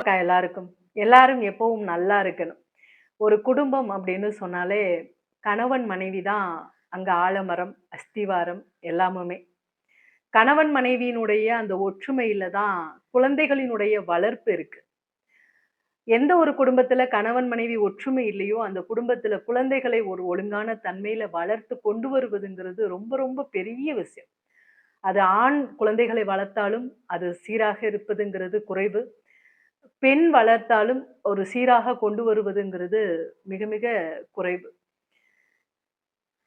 அக்கா எல்லாருக்கும்? எல்லாரும் எப்பவும் நல்லா இருக்கணும். ஒரு குடும்பம் அப்படின்னு சொன்னாலே கணவன் மனைவி தான் அங்க ஆலமரம் அஸ்திவாரம் எல்லாமுமே. கணவன் மனைவியினுடைய அந்த ஒற்றுமையில் தான் குழந்தைகளினுடைய வளர்ப்பு இருக்கு. எந்த ஒரு குடும்பத்துல கணவன் மனைவி ஒற்றுமை இல்லையோ அந்த குடும்பத்துல குழந்தைகளை ஒரு ஒழுங்கான தன்மையில வளர்த்து கொண்டு வருவதுங்கிறது ரொம்ப ரொம்ப பெரிய விஷயம். அது ஆண் குழந்தைகளை வளர்த்தாலும் அது சீராக இருப்பதுங்கிறது குறைவு. பெண் வளர்த்தாலும் ஒரு சீராக கொண்டு வருவதுங்கிறது மிக மிக குறைவு.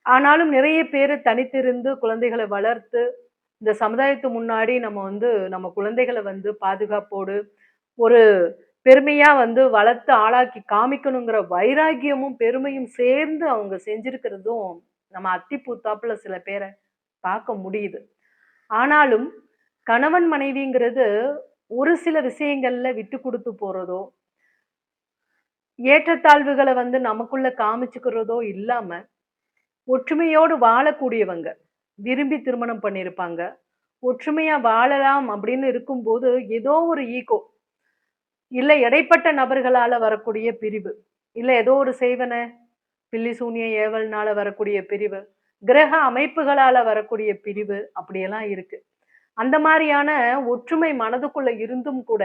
ஆனாலும் நிறைய பேர் தனித்திருந்து குழந்தைகளை வளர்த்து இந்த சமுதாயத்து முன்னாடி நம்ம வந்து நம்ம குழந்தைகளை வந்து பாதுகாப்போடு ஒரு பெருமையாக வந்து வளர்த்து ஆளாக்கி காமிக்கணுங்கிற வைராகியமும் பெருமையும் சேர்ந்து அவங்க செஞ்சிருக்கிறதும் நம்ம அத்தி பூத்தாப்புல சில பேரை பார்க்க முடியுது. ஆனாலும் கணவன் மனைவிங்கிறது ஒரு சில விஷயங்கள்ல விட்டு கொடுத்து போறதோ ஏற்றத்தாழ்வுகளை வந்து நமக்குள்ள காமிச்சுக்கிறதோ இல்லாம ஒற்றுமையோடு வாழக்கூடியவங்க விரும்பி திருமணம் பண்ணியிருப்பாங்க ஒற்றுமையா வாழலாம் அப்படின்னு இருக்கும்போது ஏதோ ஒரு ஈகோ இல்லை இடைப்பட்ட நபர்களால வரக்கூடிய பிரிவு இல்லை ஏதோ ஒரு செய்வன பில்லி சூனிய ஏவல்னால வரக்கூடிய பிரிவு கிரக அமைப்புகளால வரக்கூடிய பிரிவு அப்படியெல்லாம் இருக்கு. அந்த மாதிரியான ஒற்றுமை மனதுக்குள்ள இருந்தும் கூட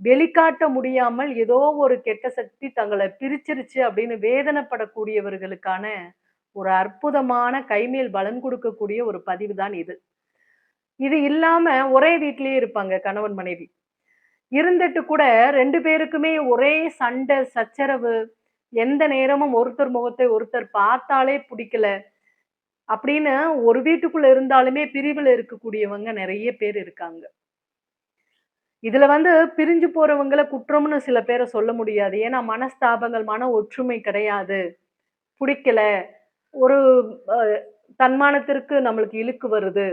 வெளிக்காட்ட முடியாமல் ஏதோ ஒரு கெட்ட சக்தி தங்களை பிரிச்சிருச்சு அப்படின்னு வேதனைப்படக்கூடியவர்களுக்கான ஒரு அற்புதமான கைமேல் பலன் கொடுக்கக்கூடிய ஒரு பதிவு தான் இது. இது இல்லாம ஒரே வீட்லயே இருப்பாங்க கணவன் மனைவி. இருந்துட்டு கூட ரெண்டு பேருக்குமே ஒரே சண்டை சச்சரவு எந்த நேரமும் ஒருத்தர் முகத்தை ஒருத்தர் பார்த்தாலே பிடிக்கல. அப்படின்னு ஒரு வீட்டுக்குள்ள இருந்தாலுமே பிரிவில் இருக்கக்கூடியவங்க நிறைய பேர் இருக்காங்க. இதுல வந்து பிரிஞ்சு போறவங்கள குற்றம்னு சில பேரை சொல்ல முடியாது. ஏன்னா மனஸ்தாபங்கள் மன ஒற்றுமை கிடையாது. பிடிக்கல. ஒரு தன்மானத்திற்கு நம்மளுக்கு இழுக்கு வருது.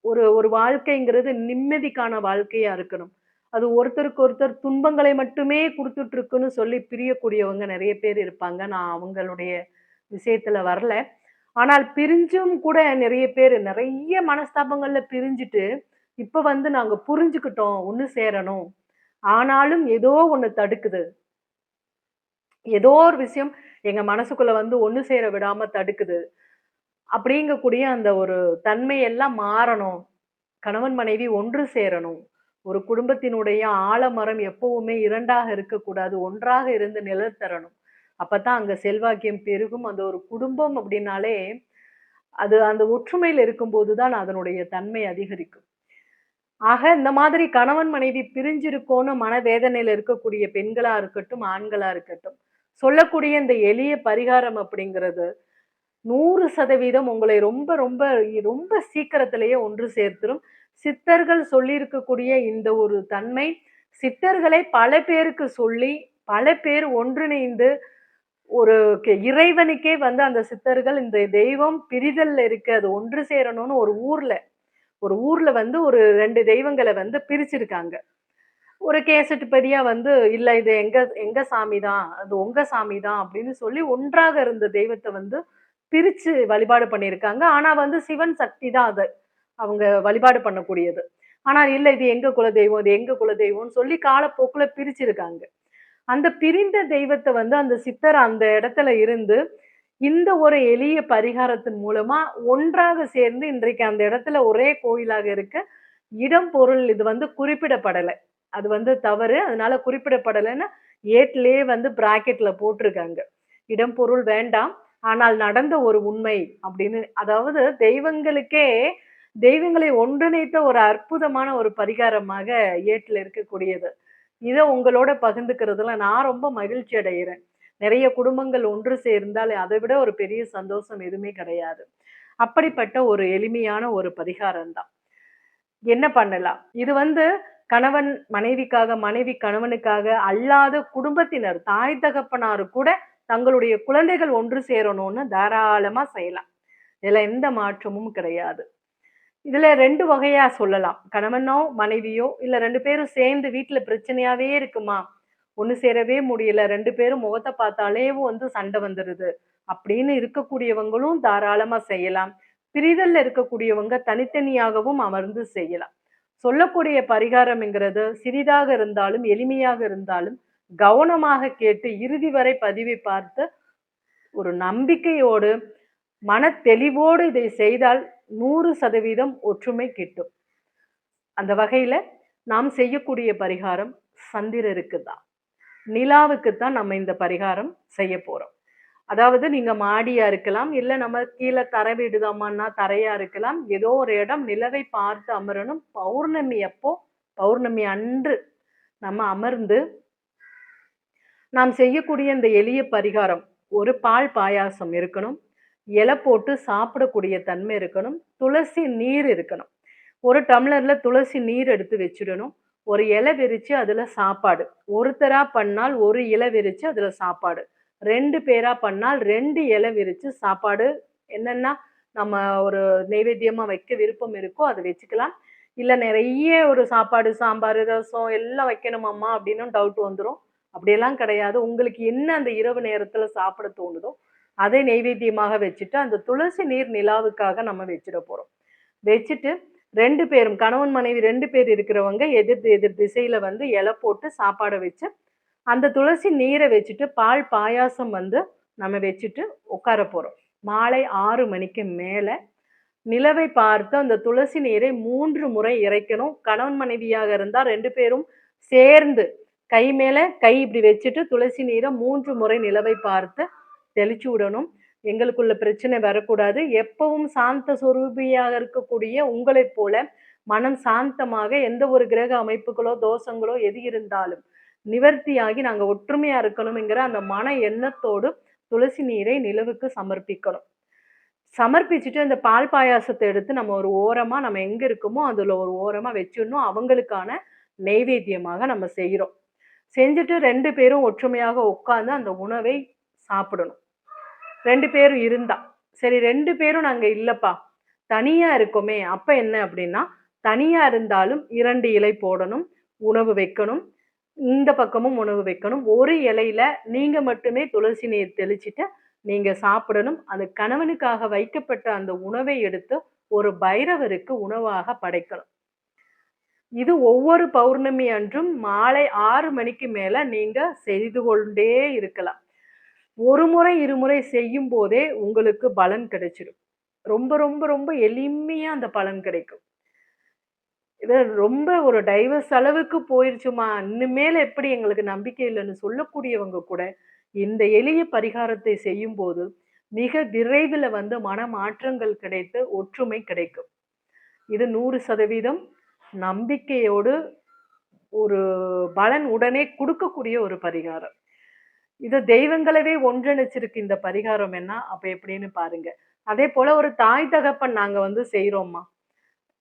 ஒரு ஒரு வாழ்க்கைங்கிறது நிம்மதிக்கான வாழ்க்கையா இருக்கணும். அது ஒருத்தருக்கு ஒருத்தர் துன்பங்களை மட்டுமே கொடுத்துட்டு இருக்குன்னு சொல்லி பிரியக்கூடியவங்க நிறைய பேர் இருப்பாங்க. நான் அவங்களுடைய விஷயத்துல வரல. ஆனால் பிரிஞ்சும் கூட நிறைய பேர் நிறைய மனஸ்தாபங்களில் பிரிஞ்சுட்டு இப்போ வந்து நாங்கள் புரிஞ்சுக்கிட்டோம் ஒன்று சேரணும். ஆனாலும் ஏதோ ஒன்று தடுக்குது. ஏதோ ஒரு விஷயம் எங்கள் மனசுக்குள்ளே வந்து ஒன்று சேர விடாமல் தடுக்குது. அப்படிங்கக்கூடிய அந்த ஒரு தன்மையெல்லாம் மாறணும். கணவன் மனைவி ஒன்று சேரணும். ஒரு குடும்பத்தினுடைய ஆலமரம் எப்பவுமே இரண்டாக இருக்கக்கூடாது ஒன்றாக இருந்து நிழல் தரணும். அப்போ தான் அங்கே செல்வாக்கியம் பெருகும். அந்த ஒரு குடும்பம் அப்படின்னாலே அது அந்த ஒற்றுமையில் இருக்கும்போது தான் அதனுடைய தன்மை அதிகரிக்கும். ஆக இந்த மாதிரி கணவன் மனைவி பிரிஞ்சிருக்கோன்னு மனவேதனையில் இருக்கக்கூடிய பெண்களாக இருக்கட்டும் ஆண்களாக இருக்கட்டும் சொல்லக்கூடிய இந்த எளிய பரிகாரம் அப்படிங்கிறது நூறு சதவீதம் உங்களை ரொம்ப ரொம்ப ரொம்ப சீக்கிரத்திலேயே ஒன்று சேர்த்துரும். சித்தர்கள் சொல்லியிருக்கக்கூடிய இந்த ஒரு தன்மை சித்தர்களை பல பேருக்கு சொல்லி பல பேர் ஒன்றிணைந்து ஒரு கெ- இறைவனுக்கே வந்து அந்த சித்தர்கள் இந்த தெய்வம் பிரிதல்ல இருக்கு அது ஒன்று சேரணும்னு ஒரு ஊர்ல ஒரு ஊர்ல வந்து ஒரு ரெண்டு தெய்வங்களை வந்து பிரிச்சிருக்காங்க. ஒரு கேசட் வந்து இல்ல இது எங்க எங்க சாமி தான் அது உங்க சாமி தான் அப்படின்னு சொல்லி ஒன்றாக இருந்த தெய்வத்தை வந்து பிரிச்சு வழிபாடு பண்ணியிருக்காங்க. ஆனா வந்து சிவன் சக்தி தான் அது அவங்க வழிபாடு பண்ணக்கூடியது. ஆனா இல்ல இது எங்க குல தெய்வம் இது எங்க குல தெய்வம்னு சொல்லி காலப்போக்குல பிரிச்சிருக்காங்க. அந்த பிரிந்த தெய்வத்தை வந்து அந்த சித்தர் அந்த இடத்துல இருந்து இந்த ஒரு எளிய பரிகாரத்தின் மூலமா ஒன்றாக சேர்ந்து இன்றைக்கு அந்த இடத்துல ஒரே கோயிலாக இருக்க இடம் பொருள் இது வந்து குறிப்பிடப்படலை. அது வந்து தவறு. அதனால குறிப்பிடப்படலைன்னு ஏட்லயே வந்து பிராக்கெட்ல போட்டிருக்காங்க. இடம் பொருள் வேண்டாம். ஆனால் நடந்த ஒரு உண்மை அப்படின்னு. அதாவது தெய்வங்களுக்கே தெய்வங்களை ஒன்றிணைத்த ஒரு அற்புதமான ஒரு பரிகாரமாக ஏட்டில் இருக்கக்கூடியது. இதை உங்களோட பகிர்ந்துக்கிறதுல நான் ரொம்ப மகிழ்ச்சி அடைகிறேன் நிறைய குடும்பங்கள் ஒன்று சேர்ந்தால் அதை விட ஒரு பெரிய சந்தோஷம் எதுவுமே கிடையாது. அப்படிப்பட்ட ஒரு எளிமையான ஒரு பரிகாரம் தான் என்ன பண்ணலாம்? இது வந்து கணவன் மனைவிக்காக மனைவி கணவனுக்காக அல்லாத குடும்பத்தினர் தாய் தகப்பனாரு கூட தங்களுடைய குழந்தைகள் ஒன்று சேரணும்னு தாராளமா செய்யலாம். இதுல எந்த மாற்றமும் கிடையாது. இதில் ரெண்டு வகையாக சொல்லலாம். கணவனோ மனைவியோ இல்லை ரெண்டு பேரும் சேர்ந்து வீட்டில் பிரச்சனையாகவே இருக்குமா? ஒன்று சேரவே முடியல. ரெண்டு பேரும் முகத்தை பார்த்தாலே வந்து சண்டை வந்துடுது அப்படின்னு இருக்கக்கூடியவங்களும் தாராளமாக செய்யலாம். பிரிதல்ல இருக்கக்கூடியவங்க தனித்தனியாகவும் அமர்ந்து செய்யலாம். சொல்லக்கூடிய பரிகாரம்ங்கிறது சிறிதாக இருந்தாலும் எளிமையாக இருந்தாலும் கவனமாக கேட்டு இறுதி வரை பதிவை பார்த்து ஒரு நம்பிக்கையோடு மன தெளிவோடு இதை செய்தால் நூறு சதவீதம் ஒற்றுமை கிட்டும். அந்த வகையில் நாம் செய்யக்கூடிய பரிகாரம் சந்திரருக்கு தான். நிலாவுக்கு தான் நம்ம இந்த பரிகாரம் செய்ய போகிறோம் அதாவது நீங்கள் மாடியாக இருக்கலாம் இல்லை நம்ம கீழே தரை வீடுதாமான்னா தரையாக இருக்கலாம் ஏதோ ஒரு இடம் நிலவை பார்த்து அமரணும். பௌர்ணமி அப்போ பௌர்ணமி அன்று நம்ம அமர்ந்து நாம் செய்யக்கூடிய இந்த எளிய பரிகாரம் ஒரு பால் பாயாசம் இருக்கணும். இலை போட்டு சாப்பிடக்கூடிய தன்மை இருக்கணும். துளசி நீர் இருக்கணும். ஒரு டம்ளரில் துளசி நீர் எடுத்து வச்சிடணும். ஒரு இலை விரித்து அதில் சாப்பாடு. ஒருத்தராக பண்ணால் ஒரு இலை விரித்து அதில் சாப்பாடு. ரெண்டு பேராக பண்ணால் ரெண்டு இலை விரித்து சாப்பாடு. என்னென்னா நம்ம ஒரு நைவேத்தியமாக வைக்க விருப்பம் இருக்கோ அதை வச்சுக்கலாம். இல்லை நிறைய ஒரு சாப்பாடு சாம்பார் ரசம் எல்லாம் வைக்கணுமாம்மா அப்படின்னு டவுட் வந்துடும் அப்படியெல்லாம் கிடையாது. உங்களுக்கு என்ன அந்த இரவு நேரத்தில் சாப்பிட தோணுதோ அதை நெய்வேத்தியமாக வச்சுட்டு அந்த துளசி நீர் நிலாவுக்காக நம்ம வச்சிட போகிறோம் வச்சுட்டு ரெண்டு பேரும் கணவன் மனைவி ரெண்டு பேர் இருக்கிறவங்க எதிர் எதிர் திசையில் வந்து இலை போட்டு சாப்பாடை வச்சு அந்த துளசி நீரை வச்சுட்டு பால் பாயாசம் வந்து நம்ம வச்சுட்டு உட்கார போகிறோம் மாலை ஆறு மணிக்கு மேலே நிலவை பார்த்து அந்த துளசி நீரை மூன்று முறை இறைக்கணும். கணவன் மனைவியாக இருந்தால் ரெண்டு பேரும் சேர்ந்து கை மேலே கை இப்படி வச்சுட்டு துளசி நீரை மூன்று முறை நிலவை பார்த்து தெளிச்சு விடணும். எங்களுக்குள்ள பிரச்சனை வரக்கூடாது. எப்பவும் சாந்த சுரூபியாக இருக்கக்கூடிய உங்களைப் போல மனம் சாந்தமாக எந்த ஒரு கிரக அமைப்புகளோ தோஷங்களோ எது இருந்தாலும் நிவர்த்தியாகி நாங்கள் ஒற்றுமையா இருக்கணுங்கிற அந்த மன எண்ணத்தோடு துளசி நீரை நிலவுக்கு சமர்ப்பிக்கணும். சமர்ப்பிச்சுட்டு அந்த பால் பாயாசத்தை எடுத்து நம்ம ஒரு ஓரமாக நம்ம எங்கே இருக்கோமோ அதில் ஒரு ஓரமாக வச்சிடணும். அவங்களுக்கான நெய்வேத்தியமாக நம்ம செய்கிறோம் செஞ்சுட்டு ரெண்டு பேரும் ஒற்றுமையாக உட்காந்து அந்த உணவை சாப்பிடணும். ரெண்டு பேரும் இருந்தா. சரி ரெண்டு பேரும் நாங்கள் இல்லைப்பா. தனியாக இருக்கோமே அப்போ என்ன அப்படின்னா தனியாக இருந்தாலும் இரண்டு இலை போடணும் உணவு வைக்கணும். இந்த பக்கமும் உணவு வைக்கணும். ஒரு இலையில நீங்கள் மட்டுமே துளசி நீர் தெளிச்சிட்டு நீங்கள் சாப்பிடணும். அது கணவனுக்காக வைக்கப்பட்ட அந்த உணவை எடுத்து ஒரு பைரவருக்கு உணவாக படைக்கணும். இது ஒவ்வொரு பௌர்ணமி அன்றும் மாலை ஆறு மணிக்கு மேல நீங்க செய்து கொண்டே இருக்கலாம். ஒரு முறை இருமுறை செய்யும் போதே உங்களுக்கு பலன் கிடைச்சிடும். ரொம்ப ரொம்ப ரொம்ப எளிமையா அந்த பலன் கிடைக்கும். இது ரொம்ப ஒரு டைவர்ஸ் அளவுக்கு போயிடுச்சுமா இனிமேல் எப்படி எங்களுக்கு நம்பிக்கை இல்லைன்னு சொல்லக்கூடியவங்க கூட இந்த எளிய பரிகாரத்தை செய்யும் போது மிக விரைவில் வந்து மன மாற்றங்கள் கிடைத்து ஒற்றுமை கிடைக்கும். இது நூறு சதவீதம் நம்பிக்கையோடு ஒரு பலன் உடனே கொடுக்கக்கூடிய ஒரு பரிகாரம். இது தெய்வங்களவே ஒன்றிணைச்சிருக்கு இந்த பரிகாரம் என்ன? அப்போ எப்படின்னு பாருங்க. அதே போல ஒரு தாய் தகப்பன் நாங்கள் வந்து செய்கிறோம்மா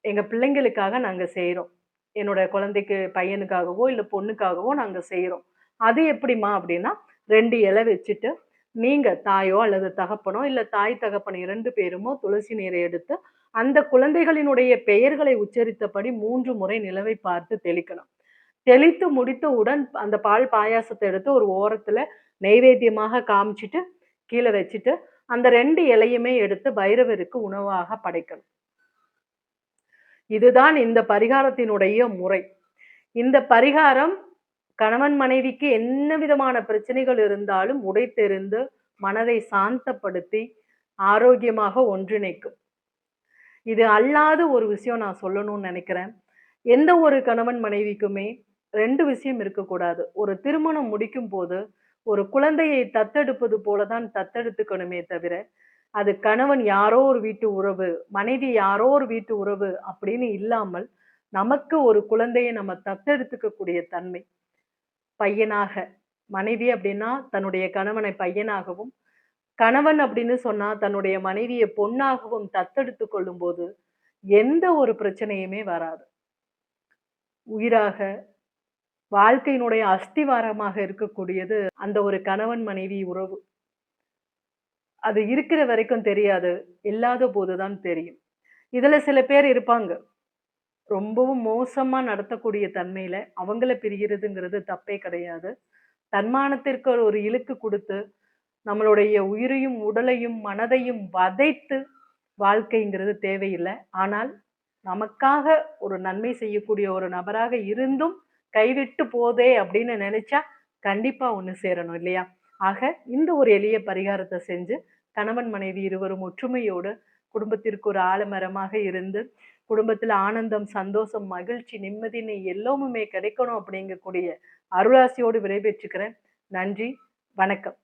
எங்கள் பிள்ளைங்களுக்காக நாங்கள் செய்கிறோம் என்னோட குழந்தைக்கு பையனுக்காகவோ இல்லை பொண்ணுக்காகவோ நாங்கள் செய்கிறோம் அது எப்படிம்மா அப்படின்னா ரெண்டு இலை வச்சுட்டு நீங்கள் தாயோ அல்லது தகப்பனோ இல்லை தாய் தகப்பன் இரண்டு பேருமோ துளசி நீரை எடுத்து அந்த குழந்தைகளினுடைய பெயர்களை உச்சரித்தபடி மூன்று முறை நிலவை பார்த்து தெளிக்கணும். தெளித்து முடித்தவுடன் அந்த பால் பாயாசத்தை எடுத்து ஒரு ஓரத்தில் நெய்வேத்தியமாக காமிச்சிட்டு கீழே வச்சுட்டு அந்த ரெண்டு இலையுமே எடுத்து பைரவருக்கு உணவாக படைக்கணும். இதுதான் இந்த பரிகாரத்தினுடைய முறை. இந்த பரிகாரம் கணவன் மனைவிக்கு என்ன விதமான பிரச்சனைகள் இருந்தாலும் உடைத்தெறிந்து மனதை சாந்தப்படுத்தி ஆரோக்கியமாக ஒன்றிணைக்கும். இது அல்லாத ஒரு விஷயம் நான் சொல்லணும்னு நினைக்கிறேன். எந்த ஒரு கணவன் மனைவிக்குமே ரெண்டு விஷயம் இருக்கக்கூடாது. ஒரு திருமணம் முடிக்கும் போது ஒரு குழந்தையை தத்தெடுப்பது போலதான் தத்தெடுத்துக்கணுமே தவிர அது கணவன் யாரோ ஒரு வீட்டு உறவு மனைவி யாரோ ஒரு வீட்டு உறவு அப்படின்னு இல்லாமல் நமக்கு ஒரு குழந்தையை நம்ம தத்தெடுத்துக்கக்கூடிய தன்மை. பையனாக மனைவி அப்படின்னா தன்னுடைய கணவனை பையனாகவும் கணவன் அப்படின்னு சொன்னா தன்னுடைய மனைவியை பொண்ணாகவும் தத்தெடுத்து கொள்ளும்போது எந்த ஒரு பிரச்சனையுமே வராது. உயிராக வாழ்க்கையினுடைய அஸ்திவாரமாக இருக்கக்கூடியது அந்த ஒரு கணவன் மனைவி உறவு. அது இருக்கிற வரைக்கும் தெரியாது இல்லாத போதுதான் தெரியும். இதில் சில பேர் இருப்பாங்க. ரொம்பவும் மோசமாக நடத்தக்கூடிய தன்மையில் அவங்கள பிரிகிறதுங்கிறது தப்பே கிடையாது. தன்மானத்திற்கு ஒரு இழுக்கு கொடுத்து நம்மளுடைய உயிரையும் உடலையும் மனதையும் வதைத்து வாழ்க்கைங்கிறது தேவையில்லை. ஆனால் நமக்காக ஒரு நன்மை செய்யக்கூடிய ஒரு நபராக இருந்தும் கைவிட்டு போதே அப்படின்னு நினைச்சா கண்டிப்பா ஒன்று சேரணும் இல்லையா? ஆக இந்த ஒரு எளிய பரிகாரத்தை செஞ்சு கணவன் மனைவி இருவரும் ஒற்றுமையோடு குடும்பத்திற்கு ஒரு ஆலமரமாக இருந்து குடும்பத்தில் ஆனந்தம் சந்தோஷம் மகிழ்ச்சி நிம்மதின்னு எல்லாமுமே கிடைக்கணும் அப்படிங்கக்கூடிய அருளாசியோடு விடைபெற்றுக்கிறேன். நன்றி வணக்கம்.